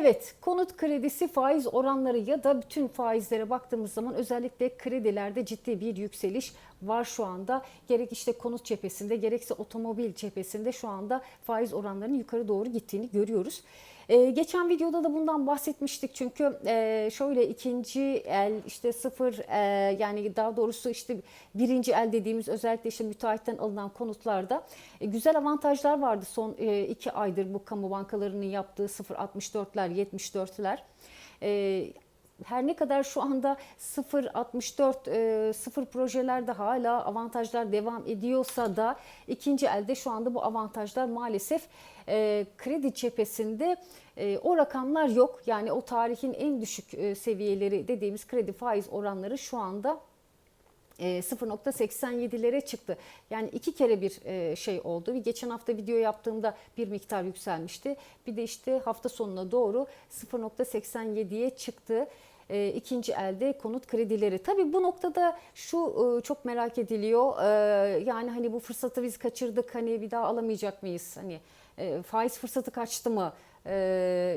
Evet, konut kredisi faiz oranları ya da bütün faizlere baktığımız zaman özellikle kredilerde ciddi bir yükseliş var şu anda. Gerek işte konut cephesinde gerekse otomobil cephesinde şu anda faiz oranlarının yukarı doğru gittiğini görüyoruz. Ee, geçen videoda da bundan bahsetmiştik çünkü e, şöyle ikinci el işte sıfır e, yani daha doğrusu işte birinci el dediğimiz özellikle işte müteahhitten alınan konutlarda e, güzel avantajlar vardı son e, iki aydır bu kamu bankalarının yaptığı 0.64'ler 74'ler. E, her ne kadar şu anda 0.64 e, sıfır projelerde hala avantajlar devam ediyorsa da ikinci elde şu anda bu avantajlar maalesef e, kredi cephesinde e, o rakamlar yok. Yani o tarihin en düşük e, seviyeleri dediğimiz kredi faiz oranları şu anda e, 0.87'lere çıktı. Yani iki kere bir e, şey oldu. Bir geçen hafta video yaptığımda bir miktar yükselmişti. Bir de işte hafta sonuna doğru 0.87'ye çıktı. E, ikinci elde konut kredileri. Tabii bu noktada şu e, çok merak ediliyor. E, yani hani bu fırsatı biz kaçırdık. Hani bir daha alamayacak mıyız? Hani e, faiz fırsatı kaçtı mı? E,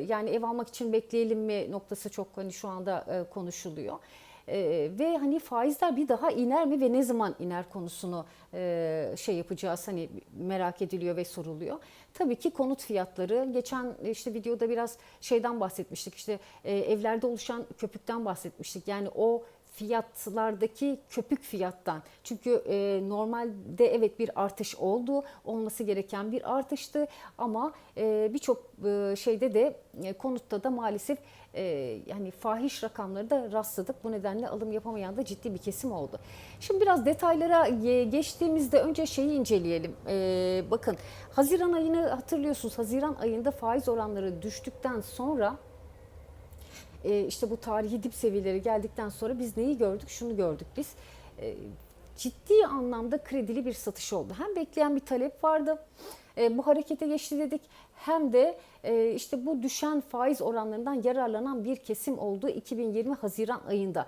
yani ev almak için bekleyelim mi noktası çok hani şu anda e, konuşuluyor. Ee, ve hani faizler bir daha iner mi ve ne zaman iner konusunu e, şey yapacağız hani merak ediliyor ve soruluyor. Tabii ki konut fiyatları geçen işte videoda biraz şeyden bahsetmiştik işte e, evlerde oluşan köpükten bahsetmiştik. Yani o fiyatlardaki köpük fiyattan. Çünkü e, normalde evet bir artış oldu. Olması gereken bir artıştı ama e, birçok e, şeyde de e, konutta da maalesef e, yani fahiş rakamları da rastladık. Bu nedenle alım yapamayan da ciddi bir kesim oldu. Şimdi biraz detaylara e, geçtiğimizde önce şeyi inceleyelim. E, bakın Haziran ayını hatırlıyorsunuz. Haziran ayında faiz oranları düştükten sonra e, işte bu tarihi dip seviyeleri geldikten sonra biz neyi gördük? Şunu gördük biz. E, ciddi anlamda kredili bir satış oldu. Hem bekleyen bir talep vardı. E, bu harekete geçti dedik. Hem de e, işte bu düşen faiz oranlarından yararlanan bir kesim oldu 2020 Haziran ayında.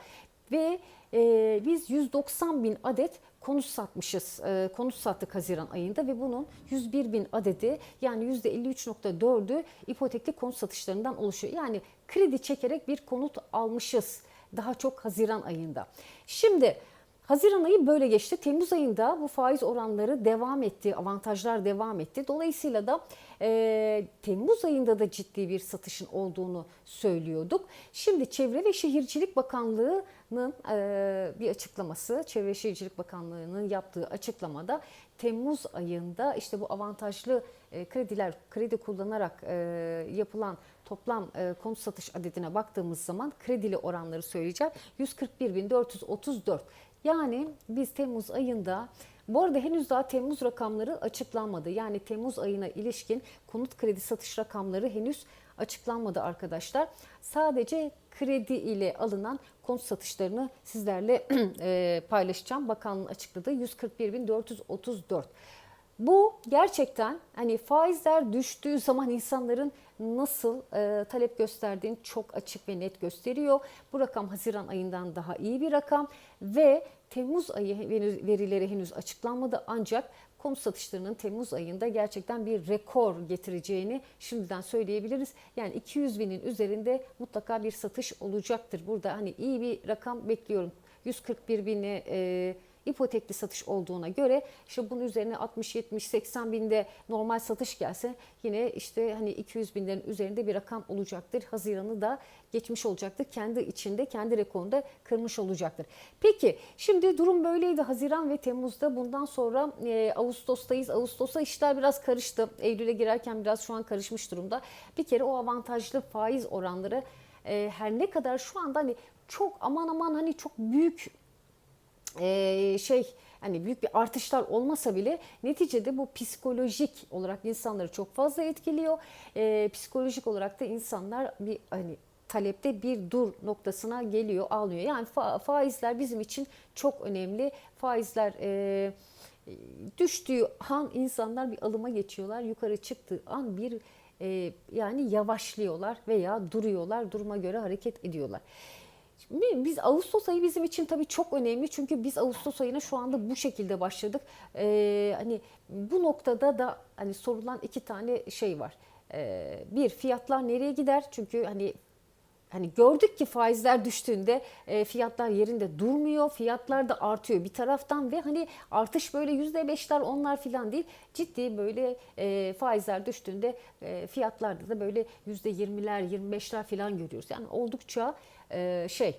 Ve e, biz 190 bin adet konut satmışız. E, konut sattık Haziran ayında ve bunun 101 bin adedi yani %53.4'ü ipotekli konut satışlarından oluşuyor. Yani kredi çekerek bir konut almışız daha çok Haziran ayında. Şimdi Haziran ayı böyle geçti. Temmuz ayında bu faiz oranları devam etti, avantajlar devam etti. Dolayısıyla da e, Temmuz ayında da ciddi bir satışın olduğunu söylüyorduk. Şimdi Çevre ve Şehircilik Bakanlığı'nın e, bir açıklaması, Çevre ve Şehircilik Bakanlığı'nın yaptığı açıklamada Temmuz ayında işte bu avantajlı e, krediler, kredi kullanarak e, yapılan toplam e, konut satış adedine baktığımız zaman kredili oranları söyleyeceğim. 141.434. Yani biz Temmuz ayında bu arada henüz daha Temmuz rakamları açıklanmadı. Yani Temmuz ayına ilişkin konut kredi satış rakamları henüz açıklanmadı arkadaşlar. Sadece kredi ile alınan konut satışlarını sizlerle e, paylaşacağım. Bakanlığın açıkladığı 141.434. Bu gerçekten hani faizler düştüğü zaman insanların nasıl e, talep gösterdiğini çok açık ve net gösteriyor. Bu rakam Haziran ayından daha iyi bir rakam ve Temmuz ayı verileri henüz açıklanmadı ancak konut satışlarının Temmuz ayında gerçekten bir rekor getireceğini şimdiden söyleyebiliriz. Yani 200 binin üzerinde mutlaka bir satış olacaktır. Burada hani iyi bir rakam bekliyorum. 141 bini e, ipotekli satış olduğuna göre işte bunun üzerine 60 70 80 binde normal satış gelse yine işte hani 200 binlerin üzerinde bir rakam olacaktır. Haziran'ı da geçmiş olacaktır. Kendi içinde kendi rekorunu da kırmış olacaktır. Peki şimdi durum böyleydi Haziran ve Temmuz'da. Bundan sonra e, Ağustos'tayız. Ağustos'a işler biraz karıştı. Eylül'e girerken biraz şu an karışmış durumda. Bir kere o avantajlı faiz oranları e, her ne kadar şu anda hani çok aman aman hani çok büyük e, şey hani büyük bir artışlar olmasa bile neticede bu psikolojik olarak insanları çok fazla etkiliyor. E, psikolojik olarak da insanlar bir hani talepte bir dur noktasına geliyor, alıyor. Yani fa- faizler bizim için çok önemli. Faizler e, düştüğü an insanlar bir alıma geçiyorlar. Yukarı çıktığı an bir e, yani yavaşlıyorlar veya duruyorlar. Duruma göre hareket ediyorlar. Biz Ağustos ayı bizim için tabii çok önemli çünkü biz Ağustos ayına şu anda bu şekilde başladık. Ee, hani bu noktada da hani sorulan iki tane şey var. e, bir fiyatlar nereye gider? Çünkü hani hani gördük ki faizler düştüğünde e, fiyatlar yerinde durmuyor. Fiyatlar da artıyor bir taraftan ve hani artış böyle yüzde beşler onlar filan değil. Ciddi böyle e, faizler düştüğünde e, fiyatlarda da böyle yüzde yirmiler, yirmi beşler filan görüyoruz. Yani oldukça e, şey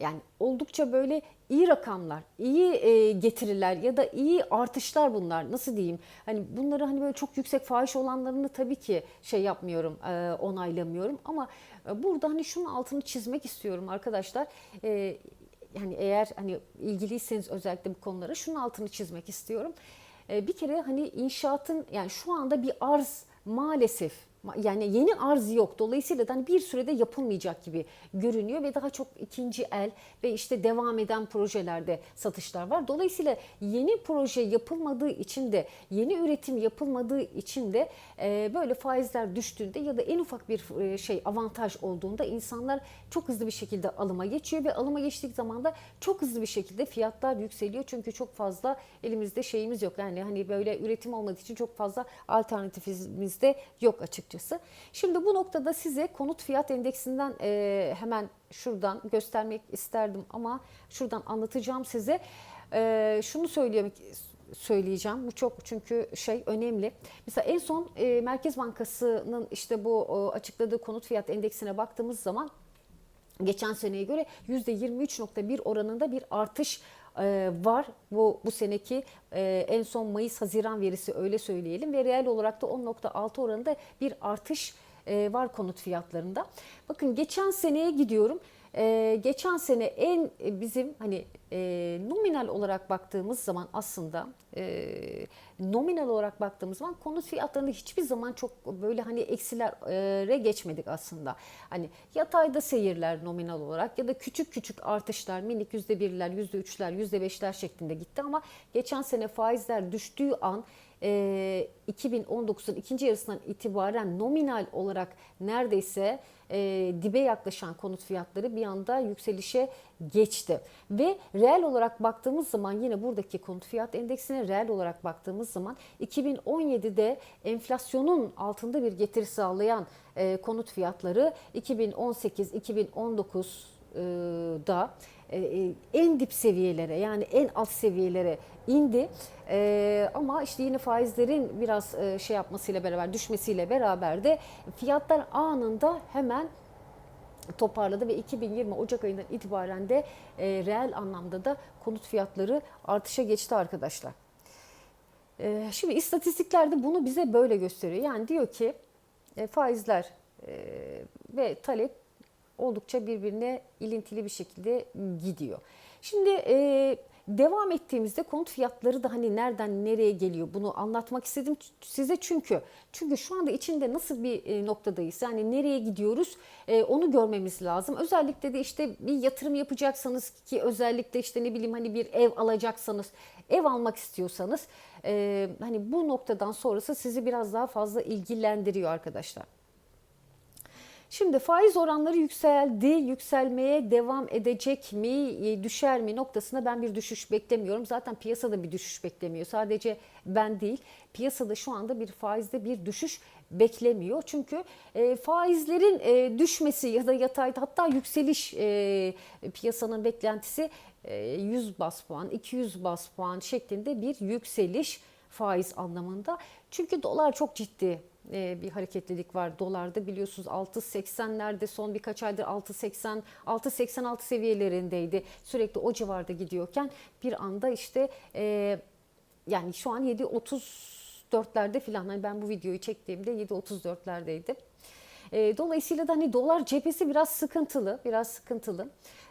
yani oldukça böyle iyi rakamlar, iyi e, getiriler ya da iyi artışlar bunlar. Nasıl diyeyim? Hani bunları hani böyle çok yüksek fahiş olanlarını tabii ki şey yapmıyorum, e, onaylamıyorum ama burada hani şunun altını çizmek istiyorum arkadaşlar. E, yani eğer hani ilgiliyseniz özellikle bu konulara şunun altını çizmek istiyorum. E, bir kere hani inşaatın yani şu anda bir arz maalesef yani yeni arz yok. Dolayısıyla da hani bir sürede yapılmayacak gibi görünüyor ve daha çok ikinci el ve işte devam eden projelerde satışlar var. Dolayısıyla yeni proje yapılmadığı için de yeni üretim yapılmadığı için de e, böyle faizler düştüğünde ya da en ufak bir e, şey avantaj olduğunda insanlar çok hızlı bir şekilde alıma geçiyor ve alıma geçtik zaman da çok hızlı bir şekilde fiyatlar yükseliyor. Çünkü çok fazla elimizde şeyimiz yok. Yani hani böyle üretim olmadığı için çok fazla alternatifimiz de yok açıkçası. Şimdi bu noktada size konut fiyat endeksinden e, hemen şuradan göstermek isterdim ama şuradan anlatacağım size. E, şunu söyleyeyim söyleyeceğim. Bu çok çünkü şey önemli. Mesela en son e, Merkez Bankası'nın işte bu o, açıkladığı konut fiyat endeksine baktığımız zaman geçen seneye göre %23.1 oranında bir artış e, var. Bu bu seneki e, en son Mayıs-Haziran verisi öyle söyleyelim ve reel olarak da 10.6 oranında bir artış e, var konut fiyatlarında. Bakın geçen seneye gidiyorum. Geçen sene en bizim hani e, nominal olarak baktığımız zaman aslında e, nominal olarak baktığımız zaman konut fiyatlarında hiçbir zaman çok böyle hani eksilere geçmedik aslında. Hani yatayda seyirler nominal olarak ya da küçük küçük artışlar minik yüzde birler, yüzde üçler, yüzde beşler şeklinde gitti ama geçen sene faizler düştüğü an e, 2019'un ikinci yarısından itibaren nominal olarak neredeyse e, dibe yaklaşan konut fiyatları bir anda yükselişe geçti. Ve reel olarak baktığımız zaman yine buradaki konut fiyat endeksine reel olarak baktığımız zaman 2017'de enflasyonun altında bir getiri sağlayan e, konut fiyatları 2018-2019'da e, en dip seviyelere yani en alt seviyelere indi. E, ama işte yine faizlerin biraz e, şey yapmasıyla beraber düşmesiyle beraber de fiyatlar anında hemen toparladı ve 2020 Ocak ayından itibaren de e, reel anlamda da konut fiyatları artışa geçti arkadaşlar. E, şimdi istatistiklerde bunu bize böyle gösteriyor. Yani diyor ki e, faizler e, ve talep oldukça birbirine ilintili bir şekilde gidiyor. Şimdi e, devam ettiğimizde konut fiyatları da hani nereden nereye geliyor bunu anlatmak istedim size çünkü çünkü şu anda içinde nasıl bir e, noktadayız yani nereye gidiyoruz e, onu görmemiz lazım. Özellikle de işte bir yatırım yapacaksanız ki özellikle işte ne bileyim hani bir ev alacaksanız ev almak istiyorsanız e, hani bu noktadan sonrası sizi biraz daha fazla ilgilendiriyor arkadaşlar. Şimdi faiz oranları yükseldi, yükselmeye devam edecek mi, e, düşer mi noktasında ben bir düşüş beklemiyorum. Zaten piyasada bir düşüş beklemiyor. Sadece ben değil, piyasada şu anda bir faizde bir düşüş beklemiyor. Çünkü e, faizlerin e, düşmesi ya da yatayda hatta yükseliş e, piyasanın beklentisi e, 100 bas puan, 200 bas puan şeklinde bir yükseliş faiz anlamında. Çünkü dolar çok ciddi e, bir hareketlilik var dolarda biliyorsunuz 6.80'lerde son birkaç aydır 6.80 6.86 seviyelerindeydi sürekli o civarda gidiyorken bir anda işte e, yani şu an 7.34'lerde falan hani ben bu videoyu çektiğimde 7.34'lerdeydi. E, dolayısıyla da hani dolar cephesi biraz sıkıntılı, biraz sıkıntılı.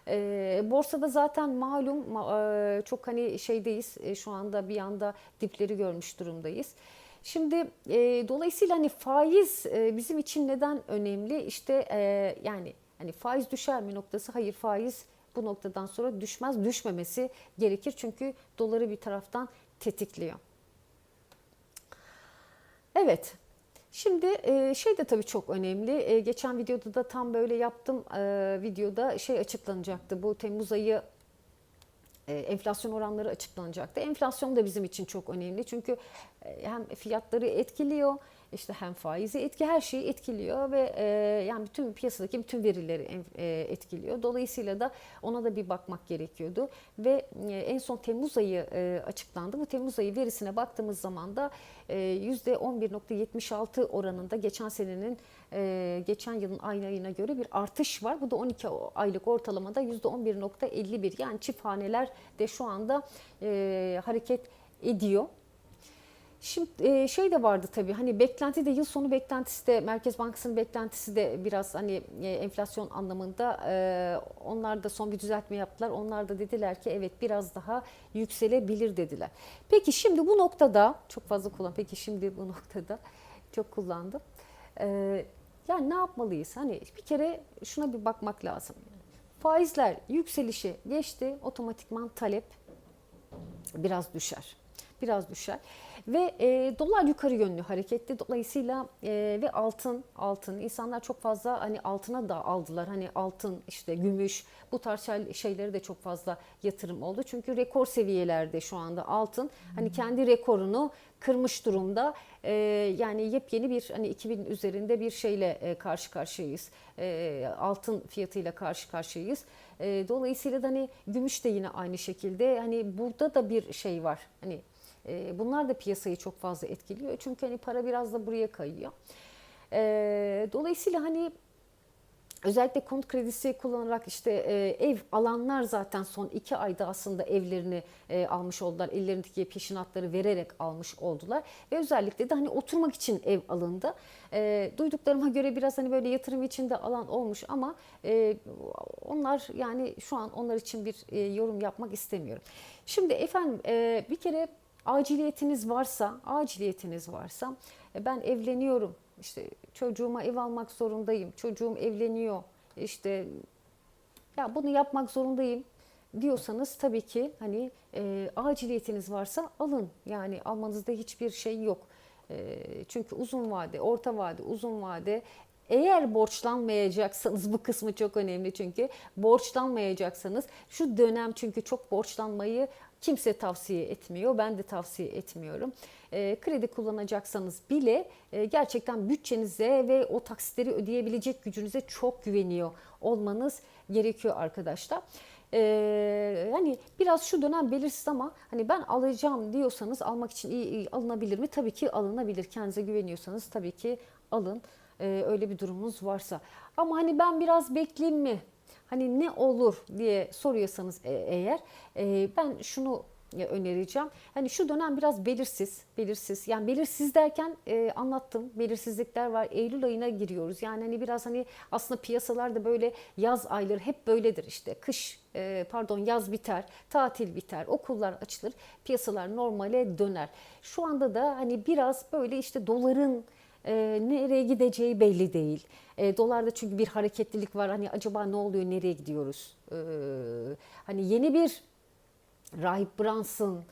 E, borsada zaten malum e, çok hani şeydeyiz, şu anda bir anda dipleri görmüş durumdayız. Şimdi e, dolayısıyla hani faiz e, bizim için neden önemli? İşte e, yani hani faiz düşer mi noktası? Hayır faiz bu noktadan sonra düşmez. Düşmemesi gerekir çünkü doları bir taraftan tetikliyor. Evet. Şimdi e, şey de tabii çok önemli. E, geçen videoda da tam böyle yaptım. E, videoda şey açıklanacaktı. Bu Temmuz ayı enflasyon oranları açıklanacaktı. Enflasyon da bizim için çok önemli çünkü e, hem fiyatları etkiliyor işte hem faizi etki her şeyi etkiliyor ve e, yani bütün piyasadaki bütün verileri e, etkiliyor. Dolayısıyla da ona da bir bakmak gerekiyordu ve e, en son Temmuz ayı e, açıklandı. Bu Temmuz ayı verisine baktığımız zaman da e, %11.76 oranında geçen senenin e, geçen yılın aynı ayına göre bir artış var. Bu da 12 aylık ortalamada %11.51 yani çift haneler de şu anda e, hareket ediyor. Şimdi e, şey de vardı tabii hani beklenti de yıl sonu beklentisi de Merkez Bankası'nın beklentisi de biraz hani e, enflasyon anlamında onlar da son bir düzeltme yaptılar. Onlar da dediler ki evet biraz daha yükselebilir dediler. Peki şimdi bu noktada çok fazla kullan. Peki şimdi bu noktada çok kullandım. Yani ne yapmalıyız? Hani bir kere şuna bir bakmak lazım. Faizler yükselişi geçti otomatikman talep biraz düşer. Biraz düşer. Ve e, dolar yukarı yönlü hareketli. Dolayısıyla e, ve altın, altın insanlar çok fazla hani altına da aldılar. Hani altın, işte gümüş bu tarz şey- şeylere de çok fazla yatırım oldu. Çünkü rekor seviyelerde şu anda altın. Hani kendi rekorunu kırmış durumda. E, yani yepyeni bir hani 2000 üzerinde bir şeyle e, karşı karşıyayız. E, altın fiyatıyla karşı karşıyayız. E, dolayısıyla da hani gümüş de yine aynı şekilde. Hani burada da bir şey var. Hani e, bunlar da piyasayı çok fazla etkiliyor. Çünkü hani para biraz da buraya kayıyor. E, dolayısıyla hani Özellikle konut kredisi kullanarak işte e, ev alanlar zaten son iki ayda aslında evlerini e, almış oldular. Ellerindeki peşinatları vererek almış oldular. Ve özellikle de hani oturmak için ev alındı. E, duyduklarıma göre biraz hani böyle yatırım için de alan olmuş ama e, onlar yani şu an onlar için bir yorum yapmak istemiyorum. Şimdi efendim bir kere aciliyetiniz varsa, aciliyetiniz varsa e, ben evleniyorum. İşte çocuğuma ev almak zorundayım. Çocuğum evleniyor. İşte ya bunu yapmak zorundayım diyorsanız tabii ki hani e, aciliyetiniz varsa alın. Yani almanızda hiçbir şey yok. E, çünkü uzun vade, orta vade, uzun vade eğer borçlanmayacaksanız bu kısmı çok önemli çünkü borçlanmayacaksanız şu dönem çünkü çok borçlanmayı kimse tavsiye etmiyor. Ben de tavsiye etmiyorum. E, kredi kullanacaksanız bile e, gerçekten bütçenize ve o taksitleri ödeyebilecek gücünüze çok güveniyor olmanız gerekiyor arkadaşlar. Ee, yani biraz şu dönem belirsiz ama hani ben alacağım diyorsanız almak için iyi, iyi alınabilir mi? Tabii ki alınabilir. Kendinize güveniyorsanız tabii ki alın. Ee, öyle bir durumunuz varsa. Ama hani ben biraz bekleyeyim mi? Hani ne olur diye soruyorsanız e- eğer e, ben şunu e, önereceğim. Hani şu dönem biraz belirsiz, belirsiz. Yani belirsiz derken e, anlattım. Belirsizlikler var. Eylül ayına giriyoruz. Yani hani biraz hani aslında piyasalarda böyle yaz ayları hep böyledir işte. Kış e, pardon yaz biter, tatil biter, okullar açılır, piyasalar normale döner. Şu anda da hani biraz böyle işte doların e, nereye gideceği belli değil. E, dolarda çünkü bir hareketlilik var. Hani acaba ne oluyor, nereye gidiyoruz? E, hani yeni bir Rahip Brunson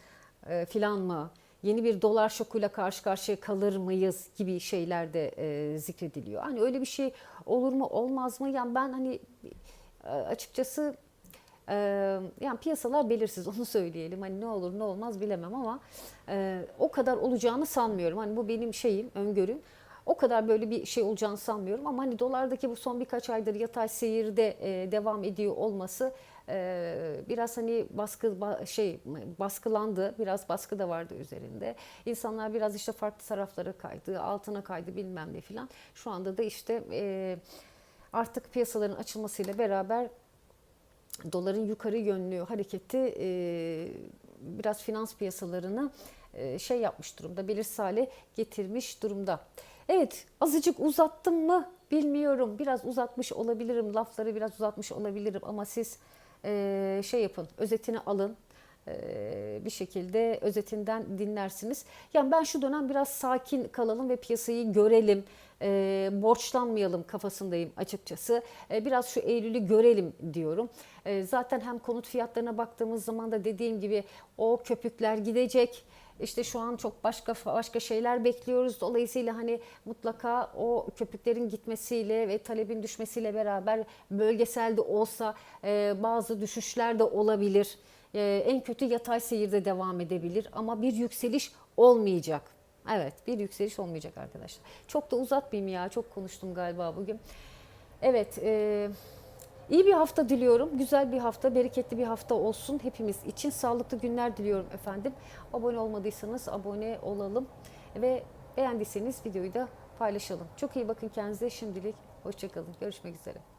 e, filan mı? Yeni bir dolar şokuyla karşı karşıya kalır mıyız gibi şeyler de e, zikrediliyor. Hani öyle bir şey olur mu olmaz mı? Yani ben hani e, açıkçası e, yani piyasalar belirsiz onu söyleyelim. Hani ne olur ne olmaz bilemem ama e, o kadar olacağını sanmıyorum. Hani bu benim şeyim, öngörüm. O kadar böyle bir şey olacağını sanmıyorum ama hani dolardaki bu son birkaç aydır yatay seyirde e, devam ediyor olması e, biraz hani baskı ba- şey baskılandı. Biraz baskı da vardı üzerinde. İnsanlar biraz işte farklı taraflara kaydı, altına kaydı bilmem ne filan. Şu anda da işte e, artık piyasaların açılmasıyla beraber doların yukarı yönlü hareketi biraz finans piyasalarını şey yapmış durumda, belirsiz hale getirmiş durumda. Evet, azıcık uzattım mı bilmiyorum. Biraz uzatmış olabilirim, lafları biraz uzatmış olabilirim ama siz e, şey yapın, özetini alın. E, bir şekilde özetinden dinlersiniz. Yani ben şu dönem biraz sakin kalalım ve piyasayı görelim, e, borçlanmayalım kafasındayım açıkçası. E, biraz şu Eylül'ü görelim diyorum. E, zaten hem konut fiyatlarına baktığımız zaman da dediğim gibi o köpükler gidecek. İşte şu an çok başka başka şeyler bekliyoruz. Dolayısıyla hani mutlaka o köpüklerin gitmesiyle ve talebin düşmesiyle beraber bölgeselde olsa e, bazı düşüşler de olabilir. E, en kötü yatay seyirde devam edebilir ama bir yükseliş olmayacak. Evet bir yükseliş olmayacak arkadaşlar. Çok da uzatmayayım ya çok konuştum galiba bugün. Evet e, iyi bir hafta diliyorum. Güzel bir hafta, bereketli bir hafta olsun hepimiz için. Sağlıklı günler diliyorum efendim. Abone olmadıysanız abone olalım ve beğendiyseniz videoyu da paylaşalım. Çok iyi bakın kendinize şimdilik. Hoşçakalın. Görüşmek üzere.